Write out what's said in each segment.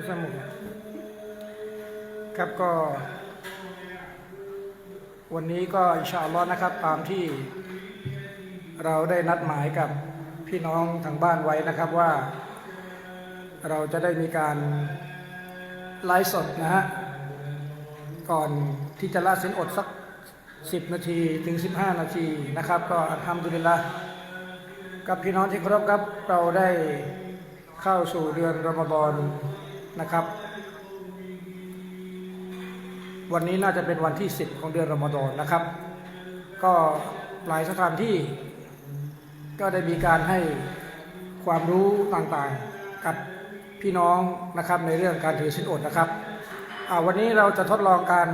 คือสมุดครับก็ วันนี้ก็อินชาอัลลอฮ์นะครับ ตามที่เราได้นัดหมายกับพี่น้องทางบ้านไว้นะครับว่า เราจะได้มีการไลฟ์สดนะฮะก่อนที่จะละสินอดสัก 10 นาทีถึง 15 นาทีนะครับ ก็อัลฮัมดุลิลละกับพี่น้องที่เคารพครับเราได้เข้าสู่เดือนรอมฎอน นะครับ วันนี้น่าจะเป็นวันที่ 10 ของเดือนรอมฎอนนะครับ ก็หลายสถานที่ก็ได้มีการให้ความรู้ต่างๆกับพี่น้องนะครับในเรื่องการถือสินอดนะครับวันนี้เราจะทดลองการ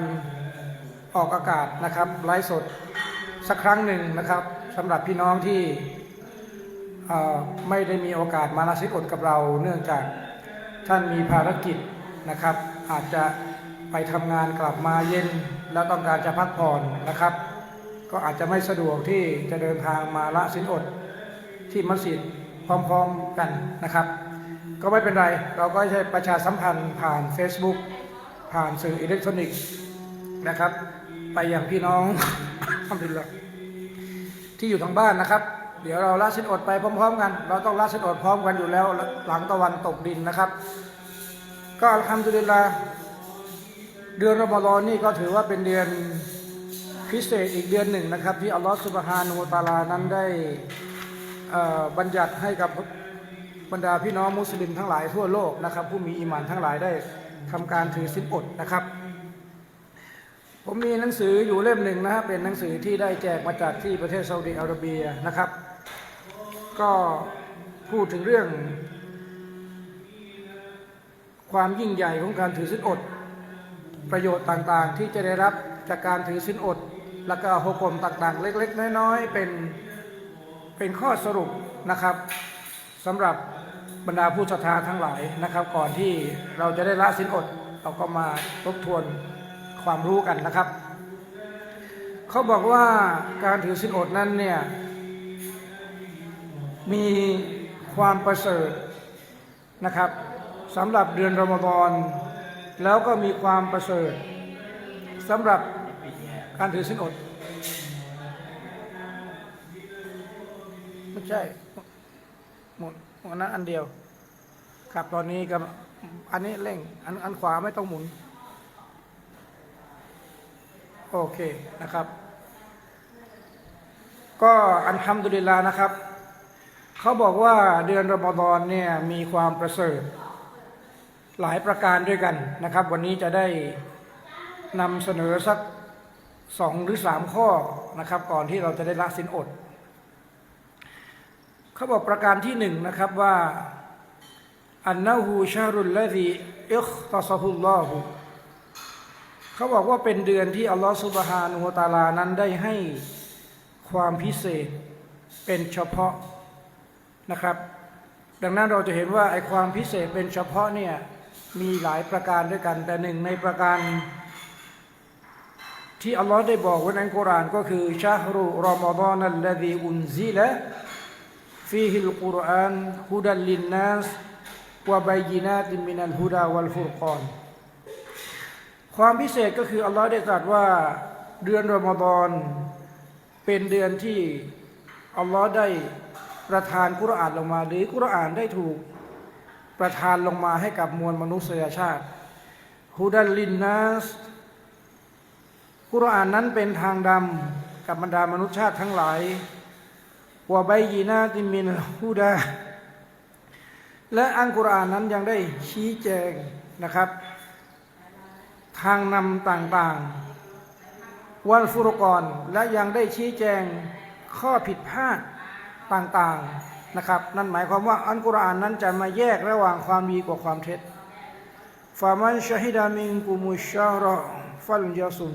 ออกอากาศนะครับไลฟ์สดสักครั้งหนึ่งนะครับสำหรับพี่น้องที่ไม่ได้มีโอกาสมาละสินอดกับเราเนื่องจาก ท่านมีภารกิจนะครับ อาจจะไปทำงานกลับมาเย็น แล้วต้องการจะพักผ่อนนะครับ ก็อาจจะไม่สะดวกที่จะเดินทางมาละสินอดที่มัสยิดพร้อมๆกันนะครับ ก็ไม่เป็นไรเราก็ใช้ประชาสัมพันธ์ผ่าน Facebook ผ่านสื่ออิเล็กทรอนิกส์นะครับ ไปอย่างพี่น้องทำดีละที่อยู่ทางบ้านนะครับ เดี๋ยวเราละสินอดไปพร้อม ๆ กัน เราต้องละสินอดพร้อมกันอยู่แล้ว หลังตะวันตกดินนะครับ ก็อัลฮัมดุลิลลาเดือนรอมฎอนนี่ก็ถือว่าเป็นเดือนพิเศษอีกเดือนหนึ่งนะครับ ที่อัลลอฮฺสุบฮานูตาลานั้นได้บัญญัติให้กับบรรดาพี่น้องมุสลิมทั้งหลายทั่วโลกนะครับ ผู้มีอีมานทั้งหลายได้ทำการถือศีลอดนะครับ ผมมีหนังสืออยู่เล่มหนึ่งนะครับเป็นหนังสือที่ได้แจกมาจากที่ประเทศซาอุดิอาระเบียนะครับ ก็พูดถึงเรื่อง ความยิ่งใหญ่ของการถือศีลอด ประโยชน์ต่างๆ ที่จะได้รับจากการถือศีลอด แล้วก็หุกมต่างๆ เล็ก ๆ น้อยๆเป็นเป็นข้อสรุปนะครับสำหรับบรรดาผู้ศรัทธาทั้งหลายนะครับ ก่อนที่เราจะได้ละสินอด เราก็มาทบทวนความรู้กันนะครับ เขาบอกว่าการถือสินอดนั้นเนี่ย มีความประเสริฐนะครับสำหรับเดือนรอมฎอนแล้วก็มีความประเสริฐสำหรับการถือสินอดไม่ใช่หมุนอันนั้นอันเดียว ครับตอนนี้กับอันนี้เร่งอันอันขวาไม่ต้องหมุน โอเคนะครับ ก็อันทำดุลิลานะครับ เขาบอกว่าเดือนรอมฎอนเนี่ยมีความประเสริฐ หลายประการด้วยกันนะครับ วันนี้จะได้นำเสนอสักสองหรือสามข้อนะครับ ก่อนที่เราจะได้ละสินอด เขาบอกประการที่หนึ่งนะครับว่าอันนาหูชารุลละดีอิคตัสฮุลลอฮุเขาบอกว่าเป็นเดือนที่อัลลอฮฺสุบฮานุฮตาลานั้นได้ให้ความพิเศษเป็นเฉพาะ นะครับ ดังนั้นเราจะเห็นว่าไอความพิเศษเป็นเฉพาะเนี่ยมีหลายประการด้วยกัน แต่หนึ่งในประการที่อัลลอฮ์ได้บอกไว้ในอัลกุรอานก็คือชาฮรุรอมฎอนัลลดีอุนซีละฟีฮิลกุรอานฮุดัลลินนัสวะบายินาติมินัลฮุดาวัลฟุรกอนความพิเศษก็คืออัลลอฮ์ได้ตรัสว่าเดือนรอมฎอนเป็นเดือนที่อัลลอฮ์ได้ ประทานกุรอานลงมา หรือกุรอานได้ถูกประทานลงมาให้กับมวลมนุษยชาติฮุดัลลินนัสกุรอานนั้นเป็นทางดำกับบรรดามนุษยชาติทั้งหลายวะบยีนาติมินฮุดาและอันกุรอานนั้นยังได้ชี้แจงนะครับ ทางนำต่างๆ วันฟุรกรและยังได้ชี้แจงข้อผิดพลาด ต่างๆนะครับ นั่นหมายความว่าอันกุรอานนั้นจะมาแยกระหว่างความดีกับความเท็จฟามันชฮิดามิงกุมุชาระฟัลยาซุม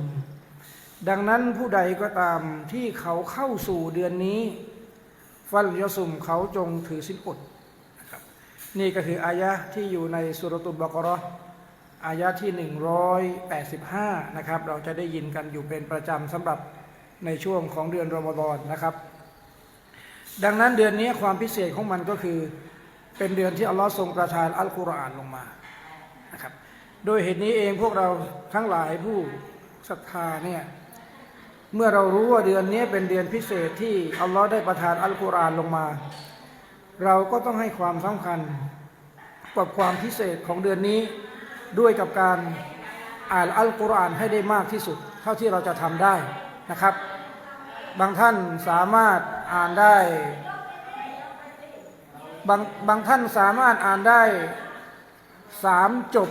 ดังนั้นผู้ใดก็ตามที่เขาเข้าสู่เดือนนี้ ฟัลยสุมเขาจงถือสินอดนะครับนี่ก็คืออายะที่อยู่ในสุรตุลบากรออายะที่ 185 นะครับ เราจะได้ยินกันอยู่เป็นประจำสำหรับในช่วงของเดือนรอมฎอนนะครับ ดังนั้นเดือนนี้ความพิเศษของมันก็คือ เป็นเดือนที่อัลลอฮ์ทรงประทานอัลกุรอานลงมานะครับโดยเหตุนี้เองพวกเราทั้งหลายผู้ศรัทธาเนี่ยเมื่อเรารู้ว่าเดือนนี้เป็นเดือนพิเศษที่อัลลอฮ์ได้ประทานอัลกุรอานลงมา เราก็ต้องให้ความสำคัญกับความพิเศษของเดือนนี้ด้วยกับการอ่านอัลกุรอานให้ได้มากที่สุด เท่าที่เราจะทำได้นะครับ บางท่านสามารถ อ่านได้ บางบางท่านสามารถอ่านได้สามจบ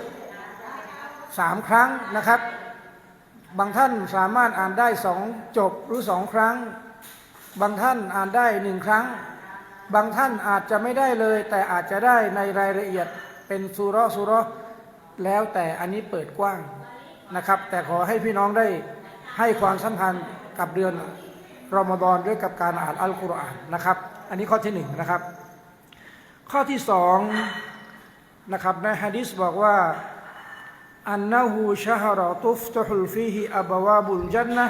สามครั้งนะครับ บางท่านสามารถอ่านได้สองจบหรือสองครั้ง บางท่านอ่านได้หนึ่งครั้ง บางท่านอาจจะไม่ได้เลย แต่อาจจะได้ในรายละเอียดเป็นสุราะห์สุราะห์แล้วแต่อันนี้เปิดกว้างนะครับ แต่ขอให้พี่น้องได้ให้ความสำคัญกับเดือน รอมฎอนด้วยกับการอ่านอัลกุรอานนะครับ อันนี้ข้อที่หนึ่งนะครับ ข้อที่สองนะครับในฮะดิษบอกว่าอันนะฮูชะฮรอตุฟตุฮุลฟีฮิอับวาบุลจันนะ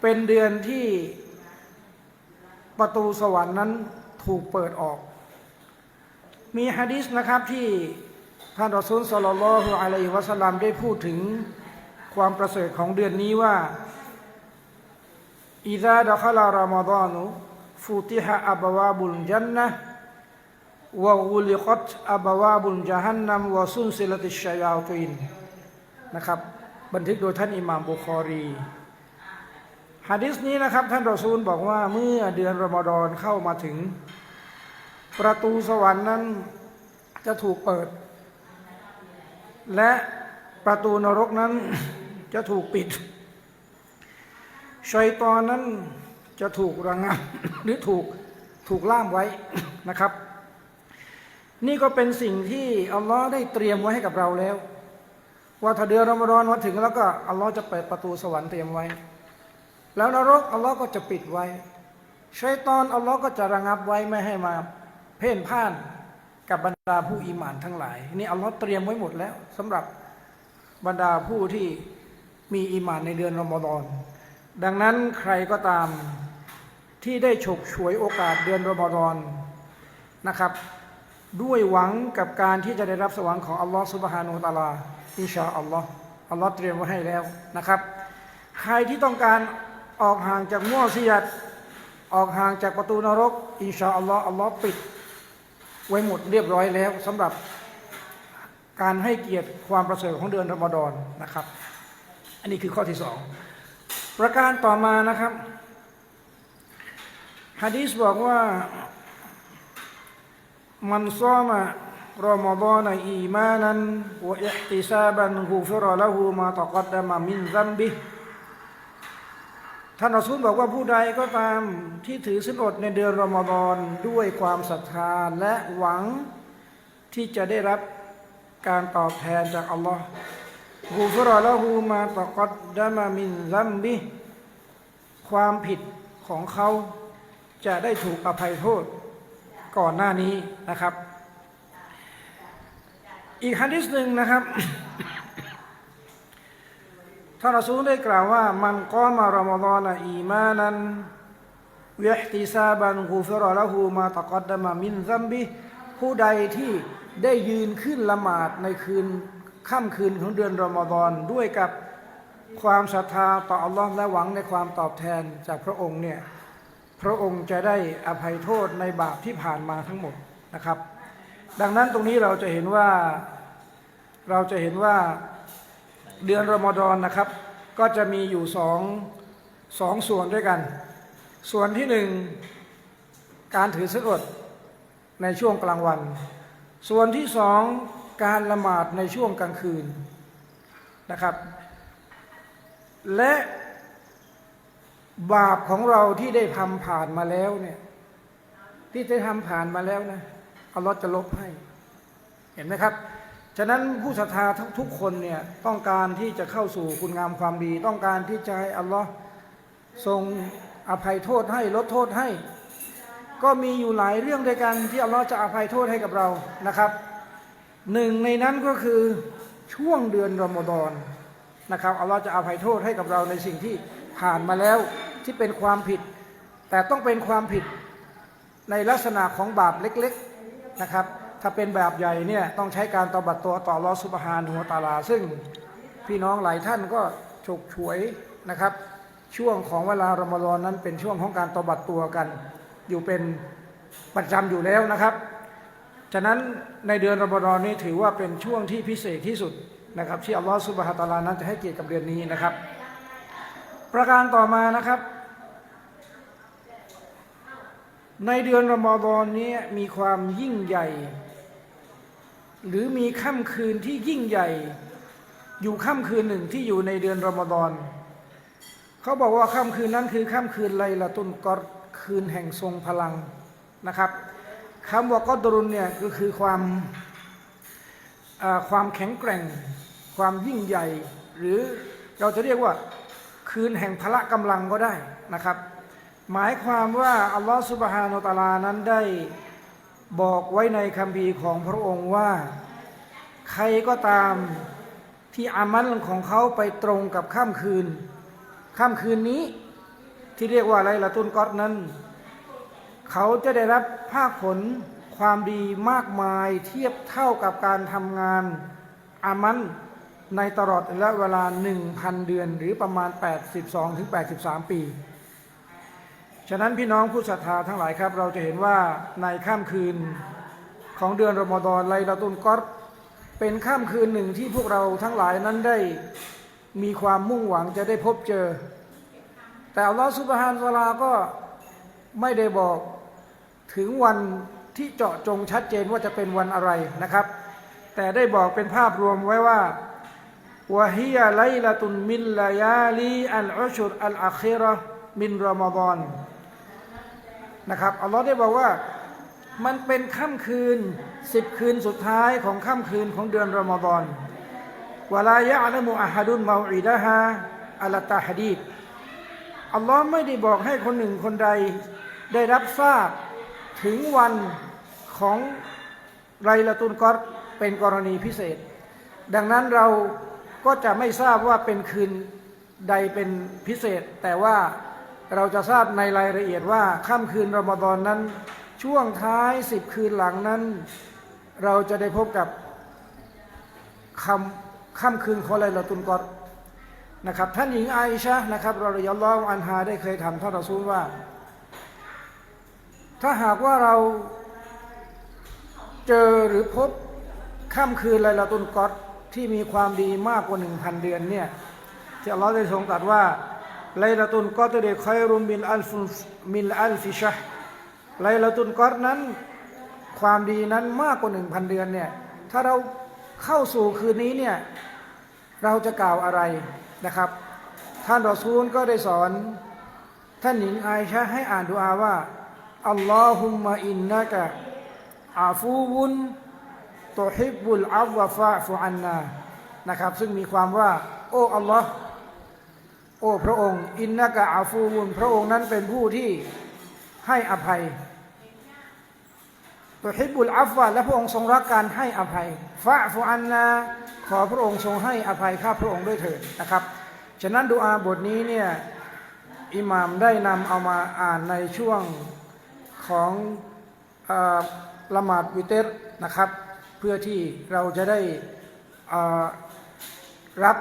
เป็นเดือนที่ประตูสวรรค์นั้นถูกเปิดออก มีฮะดิษนะครับที่ท่านรอซูลสลลัลลอฮุอะลัยฮิวะสัลลัมได้พูดถึงความประเสริฐของเดือนนี้ว่า อิซาดะคลารามฎานุฟุติฮะอับวาบุลจันนะวะกุลิคอตอับวาบุลจันนัมวะซุนซิติชัยาตินนะครับ บันทึกโดยท่านอิหม่ามบุคอรีฮะดิษนี้นะครับ ท่านรอซูลบอกว่าเมื่อเดือนรอมฎอนเข้ามาถึง ประตูสวรรค์นั้นจะถูกเปิด และประตูนรกนั้นจะถูกปิด ชัยตอนนั้นจะถูกระงับหรือถูกถูกล่ามไว้นะครับ นี่ก็เป็นสิ่งที่อัลลอฮ์ได้เตรียมไว้ให้กับเราแล้ว ว่าถ้าเดือนรอมฎอนมาถึงแล้วก็อัลลอฮ์จะเปิดประตูสวรรค์เตรียมไว้ แล้วนรกอัลลอฮ์ก็จะปิดไว้ชัยตอนอัลลอฮ์ก็จะระงับไว้ไม่ให้มาเพ่นพ่านกับบรรดาผู้อิหมานทั้งหลาย นี่อัลลอฮ์เตรียมไว้หมดแล้วสำหรับบรรดาผู้ที่มีอิหมานในเดือนรอมฎอน ดังนั้นใครก็ตามที่ได้ฉกฉวยโอกาสเดือนรอมฎอนนะครับ ด้วยหวังกับการที่จะได้รับสวรรค์ของอัลลอฮ์สุบฮานุตาลาอินชาอัลลอฮ์อัลลอฮ์เตรียมไว้ให้แล้วนะครับ ใครที่ต้องการออกห่างจากมั่วเสียดออกห่างจากประตูนรก อินชาอัลลอฮ์อัลลอฮ์ปิด ไว้หมดเรียบร้อยแล้วสำหรับการให้เกียรติความประเสริฐของเดือนรอมฎอนนะครับ อันนี้คือข้อที่สอง ประการต่อมานะครับฮะดีษบอกว่ามันซ้อมะรอมฎอนอีมานันวะอิฮติซาบันฮูฟิรละฮูมาตะกัดดมามินซัมบิท่านอัสุนบอกว่าผู้ใดก็ตามที่ถือสินอดในเดือนรอมฎอนด้วยความศรัทธาและหวังที่จะได้รับการตอบแทนจากอัลลอฮ์ กูฟรอละหูมาตะกัดดามามินซัมบิความผิดของเขาจะได้ถูกอภัยโทษก่อนหน้านี้นะครับ อีกฮะดิษหนึ่งนะครับท่านรอซูลได้กล่าวว่า มันกอมารอมฎอนอีมานันเวติซาบันกูฟรอละหูมาตะกอดดามามินซัมบิผู้ใดที่ ได้ยืนขึ้นละหมาดในคืนค่ำคืนของเดือนรอมฎอนด้วยกับความศรัทธาต่ออัลลอฮ์และหวังในความตอบแทนจากพระองค์เนี่ยพระองค์จะได้อภัยโทษในบาปที่ผ่านมาทั้งหมดนะครับ ดังนั้นตรงนี้เราจะเห็นว่าเราจะเห็นว่าเดือนรอมฎอนนะครับ ก็จะมีอยู่สองสองส่วนด้วยกัน ส่วนที่หนึ่งการถือศีลอดในช่วงกลางวัน ส่วนที่สองการละหมาดในช่วงกลางคืนนะครับ และบาปของเราที่ได้ทำผ่านมาแล้วเนี่ยที่ได้ทำผ่านมาแล้วนะอัลลอฮ์จะลบให้ เห็นไหมครับ ฉะนั้นผู้ศรัทธาทุกคนเนี่ยต้องการที่จะเข้าสู่คุณงามความดี ต้องการที่จะให้อัลลอฮ์ทรงอภัยโทษให้ลดโทษให้ ก็มีอยู่หลายเรื่องด้วยกันที่อัลลอฮ์จะอภัยโทษให้กับเรานะครับหนึ่งในนั้นก็คือช่วงเดือนรอมฎอนนะครับอัลลอฮ์จะอภัยโทษให้กับเราในสิ่งที่ผ่านมาแล้วที่เป็นความผิด แต่ต้องเป็นความผิดในลักษณะของบาปเล็กๆนะครับ ถ้าเป็นแบบใหญ่เนี่ยต้องใช้การตบัดตัวต่ออัลลอสุบฮานุวตาลา ซึ่งพี่น้องหลายท่านก็ฉกฉวยนะครับ ช่วงของเวลารอมฎอนนั้นเป็นช่วงของการตบัดตัวกัน อยู่เป็นประจำอยู่แล้วนะครับ ฉะนั้นในเดือนรอมฎอนนี้ถือว่าเป็นช่วงที่พิเศษที่สุดนะครับ ที่อัลลอฮฺสุบฮานะฮูวะตาลานั้นจะให้เกียรติกับเดือนนี้นะครับ ประการต่อมานะครับ ในเดือนรอมฎอนนี้มีความยิ่งใหญ่ หรือมีค่ำคืนที่ยิ่งใหญ่ อยู่ค่ำคืนหนึ่งที่อยู่ในเดือนรอมฎอนเขาบอกว่าค่ำคืนนั้นคือค่ำคืนไลละตุนกอร คืนแห่งทรงพลังนะครับคำว่ากอดรุนเนี่ยก็คือความความแข็งแกร่ง ความยิ่งใหญ่ หรือเราจะเรียกว่าคืนแห่งพละกำลังก็ได้นะครับ หมายความว่าอัลลอฮฺสุบฮานาตาลานั้นได้บอกไว้ในคัมภีของพระองค์ว่า ใครก็ตามที่อามันของเขาไปตรงกับค่ำคืนค่ำคืนนี้ ที่เรียกว่าไลละตุนกอดนั้น เขาจะได้รับภาคผลความดีมากมายเทียบเท่ากับการทำงานอามันในตลอดระยะเวลา 1,000 เดือนหรือประมาณ 82-83 ปี ฉะนั้นพี่น้องผู้ศรัทธาทั้งหลายครับ เราจะเห็นว่าในค่ำคืนของเดือนรอมฎอนไลลาตุนกอรเป็นค่ำคืนหนึ่งที่พวกเราทั้งหลายนั้นได้มีความมุ่งหวังจะได้พบเจอ แต่อัลลอฮฺสุบฮานตะอาลาก็ไม่ได้บอกถึงวันที่เจาะจงชัดเจนว่าจะเป็นวันอะไรนะครับ แต่ได้บอกเป็นภาพรวมไว้ว่าวะฮียาไลลาตุนมินลายาลีอัลอุชุรอัลอาคิราะห์มินรอมฎอนนะครับอัลลอฮ์ได้บอกว่ามันเป็นค่ำคืนสิบคืนสุดท้ายของค่ำคืนของเดือนรอมฎอนวะลายะอัลมุอะฮัดุนมาอิดะฮาอัลตาฮดีด อัลลอฮ์ไม่ได้บอกให้คนหนึ่งคนใดได้รับทราบถึงวันของไรละตุนกอรเป็นกรณีพิเศษ ดังนั้นเราก็จะไม่ทราบว่าเป็นคืนใดเป็นพิเศษ แต่ว่าเราจะทราบในรายละเอียดว่าค่ำคืนรอมฎอนนั้น ช่วงท้ายสิบคืนหลังนั้น เราจะได้พบกับคำค่ำคืนของไลลาตุนกอร นะครับท่านหญิงไอชะนะครับเราเลยยลลออันฮาได้เคยถามท่านรอซูลว่า ถ้าหากว่าเราเจอหรือพบค่ำคืนไลลาตุนกอรที่มีความดีมากกว่าหนึ่งพันเดือนเนี่ยที่อัลลอฮ์ได้ทรงตรัสว่าไลลาตุนกอตเดคอยรุมมินอัลฟุมินอัลฟิชะไลลาตุนกอตนั้น ความดีนั้นมากกว่าหนึ่งพันเดือนเนี่ยถ้าเราเข้าสู่คืนนี้เนี่ยเราจะกล่าวอะไร นะครับ ท่านรอซูลก็ได้สอน ท่านหญิงไอชะให้อ่านดูอาว่าอัลลอฮุมะอินนะกะอาฟูวุนตุฮิบุลอัฟวะฟะฟุอันนานะครับ ซึ่งมีความว่า โอ้อัลลอฮ์โอ้พระองค์ อินนากะอาฟูวุนพระองค์นั้นเป็นผู้ที่ให้อภัย ตัวฮิบุลอัฟวะและพระองค์ทรงรักการให้อภัยฟะฟูอันนาขอพระองค์ทรงให้อภัยข้าพระองค์ด้วยเถิดนะครับ ฉะนั้นดูอาบทนี้เนี่ยอิหม่ามได้นำเอามาอ่านในช่วงของอละหมาดวิเตรนะครับ เพื่อที่เราจะได้รับ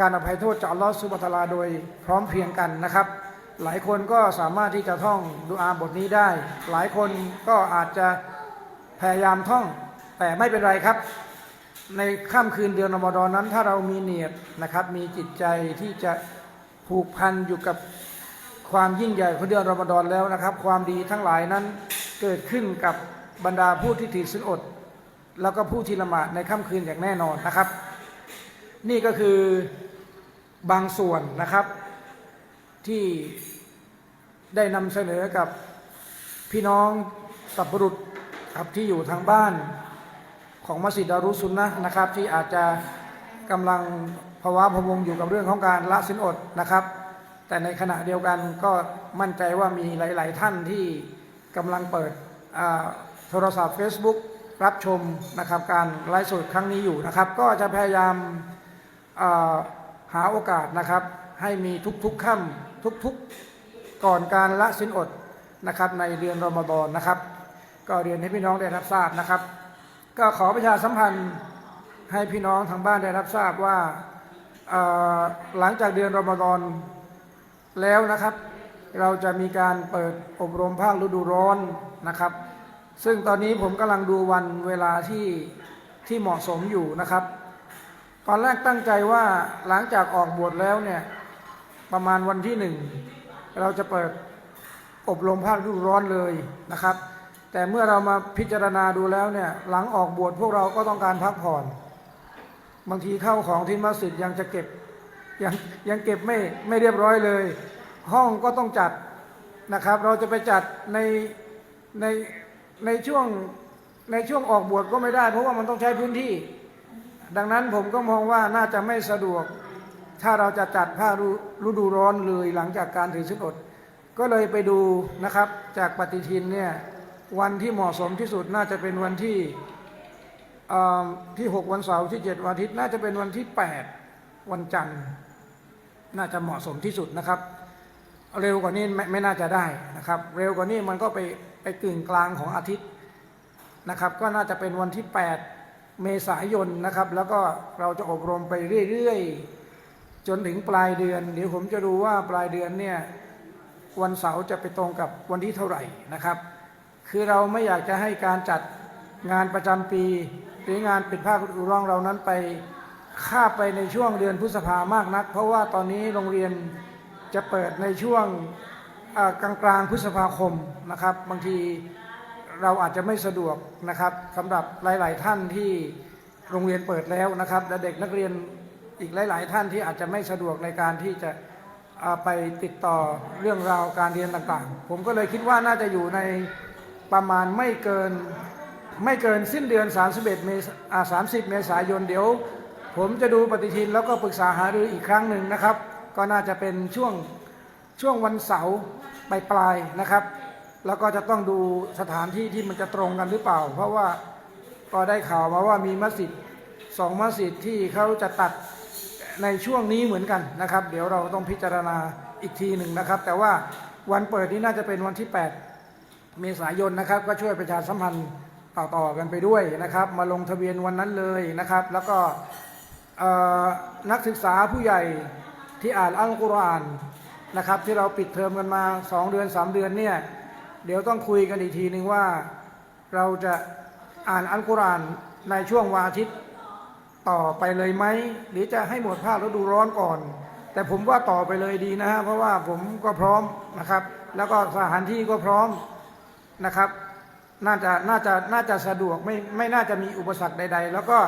การอภัยโทษจากอัลลอฮฺสุบฮานะฮูวะตาลาโดยพร้อมเพรียงกันนะครับ หลายคนก็สามารถที่จะท่องดูอาบทนี้ได้ หลายคนก็อาจจะ พยายามท่อง แต่ไม่เป็นไรครับ ในค่ำคืนเดือนอมฎอนนั้น ถ้าเรามีเนียดนะครับ มีจิตใจที่จะผูกพันอยู่กับความยิ่งใหญ่ของเดือนรอมฎอนแล้วนะครับ ความดีทั้งหลายนั้นเกิดขึ้นกับบรรดาผู้ที่ถือศีลอด แล้วก็ผู้ที่ละหมาดในค่ำคืนอย่างแน่นอนนะครับ นี่ก็คือบางส่วนนะครับ ที่ได้นำเสนอกับพี่น้องสับปรุษ ครับที่อยู่ทางบ้านของมัสยิดดารุสุนนะนะครับ ที่อาจจะกำลังภาวะพวงอยู่กับเรื่องของการละสินอดนะครับ แต่ในขณะเดียวกันก็มั่นใจว่ามีหลาย ๆ ท่านที่กำลังเปิดอ่าโทรศัพท์ Facebook รับชมนะครับการไลฟ์สดครั้งนี้อยู่นะครับ ก็จะพยายามาหาโอกาสนะครับ ให้มีทุกๆค่ำทุกๆก่อนการละสินอดนะครับในเดือนรอมฎอนนะครับ ก็เรียนให้พี่น้องได้รับทราบนะครับ ก็ขอประชาสัมพันธ์ให้พี่น้องทางบ้านได้รับทราบว่าหลังจากเดือนรอมฎอนแล้วนะครับ เราจะมีการเปิดอบรมภาคฤดูร้อนนะครับ ซึ่งตอนนี้ผมกำลังดูวันเวลาที่ที่เหมาะสมอยู่นะครับ ตอนแรกตั้งใจว่าหลังจากออกบวชแล้วเนี่ยประมาณวันที่หนึ่งเราจะเปิดอบรมภาคฤดูร้อนเลยนะครับ แต่เมื่อเรามาพิจารณาดูแล้วเนี่ย หลังออกบวชพวกเราก็ต้องการพักผ่อน บางทีเข้าของที่มัสยิดยังจะเก็บยังยังเก็บไม่ไม่เรียบร้อยเลย ห้องก็ต้องจัดนะครับ เราจะไปจัดในในในช่วงในช่วงออกบวชก็ไม่ได้ เพราะว่ามันต้องใช้พื้นที่ ดังนั้นผมก็มองว่าน่าจะไม่สะดวก ถ้าเราจะจัดผ้าฤดูร้อนเลยหลังจากการถือศีลอด ก็เลยไปดูนะครับจากปฏิทินเนี่ย วันที่เหมาะสมที่สุดน่าจะเป็นวันที่ที่6วันเสาร์ที่7วันอาทิตย์น่าจะเป็นวันที่8วันจันทร์ น่าจะเหมาะสมที่สุดนะครับ เร็วกว่านี้ไม่ไม่น่าจะได้นะครับ เร็วกว่านี้มันก็ไปไปกึ่งกลางของอาทิตย์นะครับ ก็น่าจะเป็นวันที่ 8 เมษายนนะครับ แล้วก็เราจะอบรมไปเรื่อยๆจนถึงปลายเดือน เดี๋ยวผมจะดูว่าปลายเดือนเนี่ยวันเสาร์จะไปตรงกับวันที่เท่าไหร่นะครับ คือเราไม่อยากจะให้การจัดงานประจำปี หรืองานปิดภาคฤดูร้อนเรานั้นไปข้าไปในช่วงเดือนพฤษภามากนัก เพราะว่าตอนนี้โรงเรียนจะเปิดในช่วงกลางกลางๆพฤษภาคมนะครับ บางทีเราอาจจะไม่สะดวกนะครับสำหรับหลาย ๆ ท่านที่โรงเรียนเปิดแล้วนะครับและเด็กนักเรียนอีกหลาย ๆ ท่านที่อาจจะไม่สะดวกในการที่จะไปติดต่อเรื่องราวการเรียนต่าง ๆ ผมก็เลยคิดว่าน่าจะอยู่ใน ประมาณไม่เกินไม่เกินสิ้นเดือน 31 เมษา30 เมษายนเดี๋ยว ผมจะดูปฏิทินแล้วก็ปรึกษาหารืออีกครั้งหนึ่งนะครับ ก็น่าจะเป็นช่วงช่วงวันเสาร์ปลายปลายๆนะครับ แล้วก็จะต้องดูสถานที่ที่มันจะตรงกันหรือเปล่า เพราะว่าก็ได้ข่าวมาว่ามีมัสยิดสองมัสยิดที่เขาจะตัดในช่วงนี้เหมือนกันนะครับ เดี๋ยวเราต้องพิจารณาอีกทีหนึ่งนะครับ แต่ว่าวันเปิดนี้น่าจะเป็นวันที่ 8 เมษายนนะครับ ก็ช่วยประชาสัมพันธ์ต่อๆกันไปด้วยนะครับ มาลงทะเบียนวันนั้นเลยนะครับ แล้วก็นักศึกษาผู้ใหญ่ที่อ่านอัลกุรอานนะครับ ที่เราปิดเทอมกันมา 2 เดือน 3 เดือนเนี่ยเดี๋ยวต้องคุยกันอีกทีหนึ่งว่าเราจะอ่านอัลกุรอานในช่วงวันอาทิตย์ต่อไปเลยไหมหรือจะให้หมดภาคฤดูร้อนก่อน แต่ผมว่าต่อไปเลยดีนะฮะเพราะว่าผมก็พร้อมนะครับ แล้วก็สถานที่ก็พร้อม นะครับ น่าจะน่าจะน่าจะสะดวกไม่ไม่น่าจะมีอุปสรรคใด ๆ แล้วก็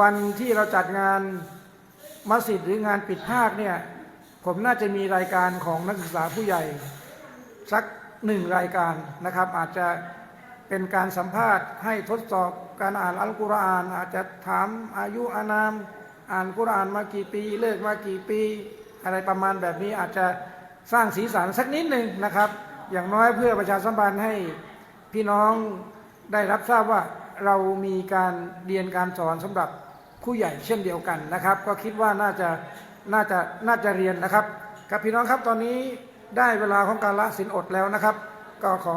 วันที่เราจัดงานมัสยิดหรืองานปิดภาคเนี่ย ผมน่าจะมีรายการของนักศึกษาผู้ใหญ่ สักหนึ่งรายการนะครับ อาจจะเป็นการสัมภาษณ์ให้ทดสอบการอ่านอัลกุรอาน อาจจะถามอายุอานาม อ่านกุรอานมากี่ปี เลิกมากี่ปี อะไรประมาณแบบนี้อาจจะสร้างสีสันสักนิดหนึ่งนะครับ อย่างน้อยเพื่อประชาสัมพันธ์ให้พี่น้องได้รับทราบว่าเรามีการเรียนการสอนสำหรับผู้ใหญ่เช่นเดียวกันนะครับ ก็คิดว่าน่าจะน่าจะน่าจะเรียนนะครับครับพี่น้องครับตอนนี้ได้เวลาของการละสินอดแล้วนะครับ ก็ขอ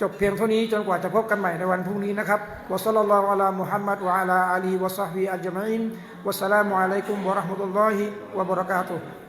จบเพียงเท่านี้จนกว่าจะพบกันใหม่ในวันพรุ่งนี้นะครับวะซัลลัลลอฮุอะลามุฮัมมัดวะอะลาอาลีวะซอฮบิอัจมัยนวัสสลามุอะลัยกุมวะราะห์มะตุลลอฮิวะบะเราะกาตุฮ์